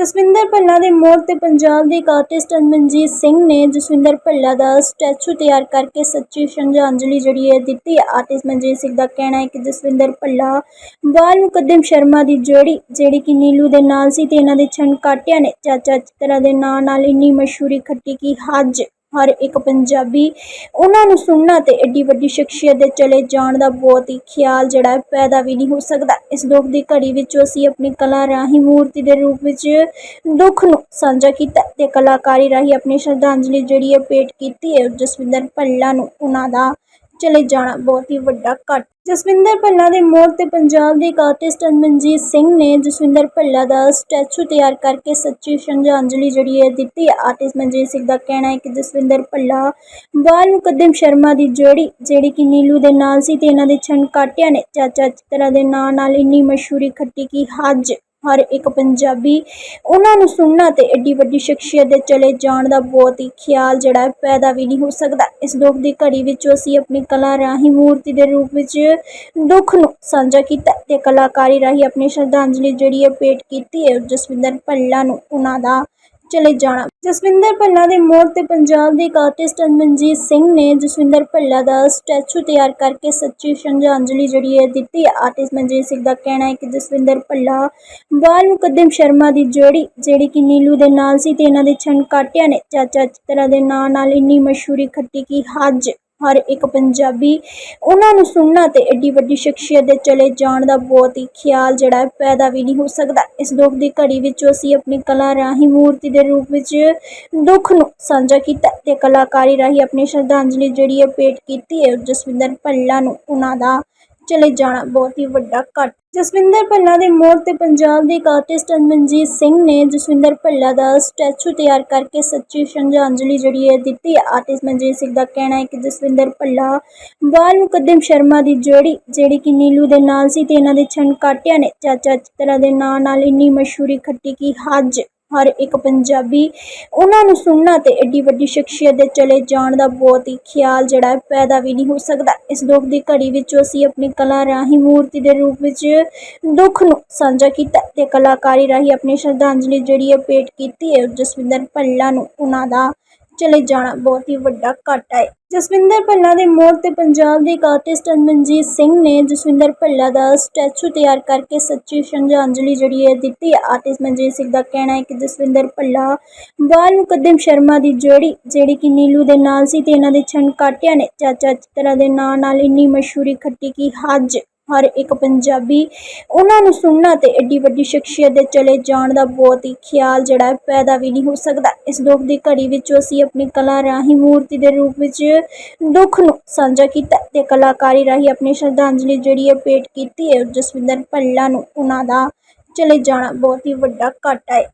ਜਸਵਿੰਦਰ ਭੱਲਾ ਦੇ ਮੌਤ ਤੇ ਪੰਜਾਬ ਦੇ ਇੱਕ ਆਰਟਿਸਟ ਅਮਨਜੀਤ ਸਿੰਘ ਨੇ ਜਸਵਿੰਦਰ ਭੱਲਾ ਦਾ ਸਟੈਚੂ ਤਿਆਰ ਕਰਕੇ ਸੱਚੀ ਸ਼ਰਧਾਂਜਲੀ ਜਿਹੜੀ ਹੈ ਦਿੱਤੀ। ਹੈ ਆਰਟਿਸਟ ਮਨਜੀਤ ਸਿੰਘ ਦਾ ਕਹਿਣਾ ਹੈ ਕਿ ਜਸਵਿੰਦਰ ਭੱਲਾ ਬਾਲ ਮੁਕੱਦਮ ਸ਼ਰਮਾ ਦੀ ਜੋੜੀ, ਜਿਹੜੀ ਕਿ ਨੀਲੂ ਦੇ ਨਾਲ ਸੀ ਤੇ ਇਹਨਾਂ ਦੇ ਛਣ ਕਾਟਿਆਂ ਨੇ ਚਾਚਾ ਚਿੱਤਰਾ ਦੇ ਨਾਂ ਨਾਲ ਇੰਨੀ ਮਸ਼ਹੂਰੀ ਖੱਟੀ ਕਿ ਹੱਜ ਹਰ ਇੱਕ ਪੰਜਾਬੀ ਉਹਨਾਂ ਨੂੰ ਸੁਣਨਾ ਤੇ ਐਡੀ ਵੱਡੀ ਸ਼ਖਸੀਅਤ ਦੇ ਚਲੇ ਜਾਣ ਦਾ ਬਹੁਤ ਹੀ ਖਿਆਲ ਜਿਹੜਾ ਪੈਦਾ ਵੀ ਨਹੀਂ ਹੋ ਸਕਦਾ। ਇਸ ਦੁੱਖ ਦੀ ਘੜੀ ਵਿੱਚ ਅਸੀਂ ਆਪਣੀ ਕਲਾ ਰਾਹੀਂ ਮੂਰਤੀ ਦੇ ਰੂਪ ਵਿੱਚ ਦੁੱਖ ਨੂੰ ਸਾਂਝਾ ਕੀਤਾ ਤੇ ਕਲਾਕਾਰੀ ਰਾਹੀਂ ਆਪਣੀ ਸ਼ਰਧਾਂਜਲੀ ਜਿਹੜੀ ਹੈ ਭੇਟ ਕੀਤੀ ਹੈ, ਜਸਵਿੰਦਰ ਭੱਲਾ ਨੂੰ ਉਹਨਾਂ ਦਾ ਚਲੇ ਜਾਣਾ। ਬਹੁਤ ਹੀ ਵੱਡਾ ਘਟ। ਜਸਵਿੰਦਰ ਭੱਲਾ ਦੇ ਮੌਤ ਤੇ ਪੰਜਾਬ ਦੇ ਇੱਕ ਆਰਟਿਸਟ ਅਮਨਜੀਤ ਸਿੰਘ ਨੇ ਜਸਵਿੰਦਰ ਭੱਲਾ ਦਾ ਸਟੈਚੂ ਤਿਆਰ ਕਰਕੇ ਸੱਚੀ ਸ਼ਰਧਾਂਜਲੀ ਜਿਹੜੀ ਹੈ ਦਿੱਤੀ। ਹੈ ਆਰਟਿਸਟ ਮਨਜੀਤ ਸਿੰਘ ਦਾ ਕਹਿਣਾ ਹੈ ਕਿ ਜਸਵਿੰਦਰ ਭੱਲਾ ਬਾਲ ਮੁਕੱਦਮ ਸ਼ਰਮਾ ਦੀ ਜੋੜੀ, ਜਿਹੜੀ ਕਿ ਨੀਲੂ ਦੇ ਨਾਲ ਸੀ ਤੇ ਇਹਨਾਂ ਦੇ ਛਣ ਕਾਟਿਆਂ ਨੇ ਚਾਚਾ ਚਿੱਤਰਾ ਦੇ ਨਾਂ ਨਾਲ ਇੰਨੀ ਮਸ਼ਹੂਰੀ ਖੱਟੀ ਕਿ ਹੱਜ ਹਰ ਇੱਕ ਪੰਜਾਬੀ ਉਹਨਾਂ ਨੂੰ ਸੁਣਨਾ ਤੇ ਐਡੀ ਵੱਡੀ ਸ਼ਖਸੀਅਤ ਦੇ ਚਲੇ ਜਾਣ ਦਾ ਬਹੁਤ ਹੀ ਖਿਆਲ ਜਿਹੜਾ ਪੈਦਾ ਵੀ ਨਹੀਂ ਹੋ ਸਕਦਾ। ਇਸ ਦੁੱਖ ਦੀ ਘੜੀ ਵਿੱਚ ਅਸੀਂ ਆਪਣੀ ਕਲਾ ਰਾਹੀਂ ਮੂਰਤੀ ਦੇ ਰੂਪ ਵਿੱਚ ਦੁੱਖ ਨੂੰ ਸਾਂਝਾ ਕੀਤਾ ਤੇ ਕਲਾਕਾਰੀ ਰਾਹੀਂ ਆਪਣੀ ਸ਼ਰਧਾਂਜਲੀ ਜਿਹੜੀ ਹੈ ਭੇਟ ਕੀਤੀ ਹੈ, ਜਸਵਿੰਦਰ ਭੱਲਾ ਨੂੰ ਉਹਨਾਂ ਦਾ ਚਲੇ ਜਾਣਾ। ਜਸਵਿੰਦਰ ਭੱਲਾ ਦੇ ਮੌਤ ਤੇ ਪੰਜਾਬ ਦੇ ਇੱਕ ਆਰਟਿਸਟ ਅਮਨਜੀਤ ਸਿੰਘ ਨੇ ਜਸਵਿੰਦਰ ਭੱਲਾ ਦਾ ਸਟੈਚੂ ਤਿਆਰ ਕਰਕੇ ਸੱਚੀ ਸ਼ਰਧਾਂਜਲੀ ਜਿਹੜੀ ਹੈ ਦਿੱਤੀ। ਹੈ ਆਰਟਿਸਟ ਮਨਜੀਤ ਸਿੰਘ ਦਾ ਕਹਿਣਾ ਹੈ ਕਿ ਜਸਵਿੰਦਰ ਭੱਲਾ ਬਾਲ ਮੁਕੱਦਮ ਸ਼ਰਮਾ ਦੀ ਜੋੜੀ, ਜਿਹੜੀ ਕਿ ਨੀਲੂ ਦੇ ਨਾਲ ਸੀ ਤੇ ਇਹਨਾਂ ਦੇ ਛਣ ਕਾਟਿਆਂ ਨੇ ਚਾਚਾ ਚਿੱਤਰਾ ਦੇ ਨਾਂ ਨਾਲ ਇੰਨੀ ਮਸ਼ਹੂਰੀ ਖੱਟੀ ਕਿ ਹੱਜ। ਹਰ ਇੱਕ ਪੰਜਾਬੀ ਉਹਨਾਂ ਨੂੰ ਸੁਣਨਾ ਤੇ ਐਡੀ ਵੱਡੀ ਸ਼ਖਸੀਅਤ ਦੇ ਚਲੇ ਜਾਣ ਦਾ ਬਹੁਤ ਹੀ ਖਿਆਲ ਜਿਹੜਾ ਪੈਦਾ ਵੀ ਨਹੀਂ ਹੋ ਸਕਦਾ। ਇਸ ਦੁੱਖ ਦੀ ਘੜੀ ਵਿੱਚ ਅਸੀਂ ਆਪਣੀ ਕਲਾ ਰਾਹੀਂ ਮੂਰਤੀ ਦੇ ਰੂਪ ਵਿੱਚ ਦੁੱਖ ਨੂੰ ਸਾਂਝਾ ਕੀਤਾ ਤੇ ਕਲਾਕਾਰੀ ਰਾਹੀਂ ਆਪਣੀ ਸ਼ਰਧਾਂਜਲੀ ਜਿਹੜੀ ਹੈ ਭੇਟ ਕੀਤੀ ਹੈ। ਜਸਵਿੰਦਰ ਭੱਲਾ ਨੂੰ ਉਹਨਾਂ ਦਾ ਚਲੇ ਜਾਣਾ। ਬਹੁਤ ਹੀ ਵੱਡਾ ਘਟ। ਜਸਵਿੰਦਰ ਭੱਲਾ ਦੇ ਮੌਤ ਤੇ ਪੰਜਾਬ ਦੇ ਇੱਕ ਆਰਟਿਸਟ ਅਮਨਜੀਤ ਸਿੰਘ ਨੇ ਜਸਵਿੰਦਰ ਭੱਲਾ ਦਾ ਸਟੈਚੂ ਤਿਆਰ ਕਰਕੇ ਸੱਚੀ ਸ਼ਰਧਾਂਜਲੀ ਜਿਹੜੀ ਹੈ ਦਿੱਤੀ। ਹੈ ਆਰਟਿਸਟ ਮਨਜੀਤ ਸਿੰਘ ਦਾ ਕਹਿਣਾ ਹੈ ਕਿ ਜਸਵਿੰਦਰ ਭੱਲਾ ਬਾਲ ਮੁਕੱਦਮ ਸ਼ਰਮਾ ਦੀ ਜੋੜੀ, ਜਿਹੜੀ ਕਿ ਨੀਲੂ ਦੇ ਨਾਲ ਸੀ ਤੇ ਇਹਨਾਂ ਦੇ ਛਣ ਕਾਟਿਆਂ ਨੇ ਚਾਚਾ ਚਿੱਤਰਾ ਦੇ ਨਾਂ ਨਾਲ ਇੰਨੀ ਮਸ਼ਹੂਰੀ ਖੱਟੀ ਕਿ ਹੱਜ। ਹਰ ਇੱਕ ਪੰਜਾਬੀ ਉਹਨਾਂ ਨੂੰ ਸੁਣਨਾ ਤੇ ਐਡੀ ਵੱਡੀ ਸ਼ਖਸੀਅਤ ਦੇ ਚਲੇ ਜਾਣ ਦਾ ਬਹੁਤ ਹੀ ਖਿਆਲ ਜਿਹੜਾ ਪੈਦਾ ਵੀ ਨਹੀਂ ਹੋ ਸਕਦਾ। ਇਸ ਦੁੱਖ ਦੀ ਘੜੀ ਵਿੱਚ ਅਸੀਂ ਆਪਣੀ ਕਲਾ ਰਾਹੀਂ ਮੂਰਤੀ ਦੇ ਰੂਪ ਵਿੱਚ ਦੁੱਖ ਨੂੰ ਸਾਂਝਾ ਕੀਤਾ ਤੇ ਕਲਾਕਾਰੀ ਰਾਹੀਂ ਆਪਣੀ ਸ਼ਰਧਾਂਜਲੀ ਜਿਹੜੀ ਹੈ ਭੇਟ ਕੀਤੀ ਹੈ। ਜਸਵਿੰਦਰ ਭੱਲਾ ਨੂੰ ਉਹਨਾਂ ਦਾ ਚਲੇ ਜਾਣਾ ਬਹੁਤ ਹੀ ਵੱਡਾ ਘਾਟਾ ਹੈ। ਜਸਵਿੰਦਰ ਭੱਲਾ ਦੇ ਮੌਤ ਤੇ ਪੰਜਾਬ ਦੇ ਇੱਕ ਆਰਟਿਸਟ ਅਮਨਜੀਤ ਸਿੰਘ ਨੇ ਜਸਵਿੰਦਰ ਭੱਲਾ ਦਾ ਸਟੈਚੂ ਤਿਆਰ ਕਰਕੇ ਸੱਚੀ ਸ਼ਰਧਾਂਜਲੀ ਮਨਜੀਤ ਸਿੰਘ ਜਿਹੜੀ ਨੇ ਹੈ ਜਸਵਿੰਦਰ ਭੱਲਾ ਦਾ ਸਟੈਚੂ ਤਿਆਰ ਕਰਕੇ ਸੱਚੀ ਸ਼ਰਧਾਂਜਲੀ ਜਿਹੜੀ ਹੈ ਦਿੱਤੀ। ਹੈ ਆਰਟਿਸਟ ਮਨਜੀਤ ਸਿੰਘ ਦਾ ਕਹਿਣਾ ਹੈ ਕਿ ਜਸਵਿੰਦਰ ਭੱਲਾ ਬਾਲ ਮੁਕੱਦਮ ਸ਼ਰਮਾ ਦੀ ਜੋੜੀ, ਜਿਹੜੀ ਕਿ ਨੀਲੂ ਦੇ ਨਾਲ ਸੀ ਤੇ ਇਹਨਾਂ ਦੇ ਛਣ ਕਾਟਿਆਂ ਨੇ ਚਾਚਾ ਚਿੱਤਰਾ ਦੇ ਨਾਂ ਨਾਲ ਇੰਨੀ ਮਸ਼ਹੂਰੀ ਖੱਟੀ ਕਿ ਹੱਜ ਹਰ ਇੱਕ ਪੰਜਾਬੀ ਉਹਨਾਂ ਨੂੰ ਸੁਣਨਾ ਤੇ ਐਡੀ ਵੱਡੀ ਸ਼ਖਸੀਅਤ ਦੇ ਚਲੇ ਜਾਣ ਦਾ ਬਹੁਤ ਹੀ ਖਿਆਲ ਜਿਹੜਾ ਹੈ ਪੈਦਾ ਵੀ ਨਹੀਂ ਹੋ ਸਕਦਾ। ਇਸ ਦੁੱਖ ਦੀ ਘੜੀ ਵਿੱਚ ਅਸੀਂ ਆਪਣੀ ਕਲਾ ਰਾਹੀਂ ਮੂਰਤੀ ਦੇ ਰੂਪ ਵਿੱਚ ਦੁੱਖ ਨੂੰ ਸਾਂਝਾ ਕੀਤਾ ਤੇ ਕਲਾਕਾਰੀ ਰਾਹੀਂ ਆਪਣੀ ਸ਼ਰਧਾਂਜਲੀ ਜਿਹੜੀ ਹੈ ਭੇਟ ਕੀਤੀ ਹੈ। ਜਸਵਿੰਦਰ ਭੱਲਾ ਨੂੰ ਉਹਨਾਂ ਦਾ ਚਲੇ ਜਾਣਾ ਬਹੁਤ ਹੀ ਵੱਡਾ ਘਾਟਾ ਹੈ।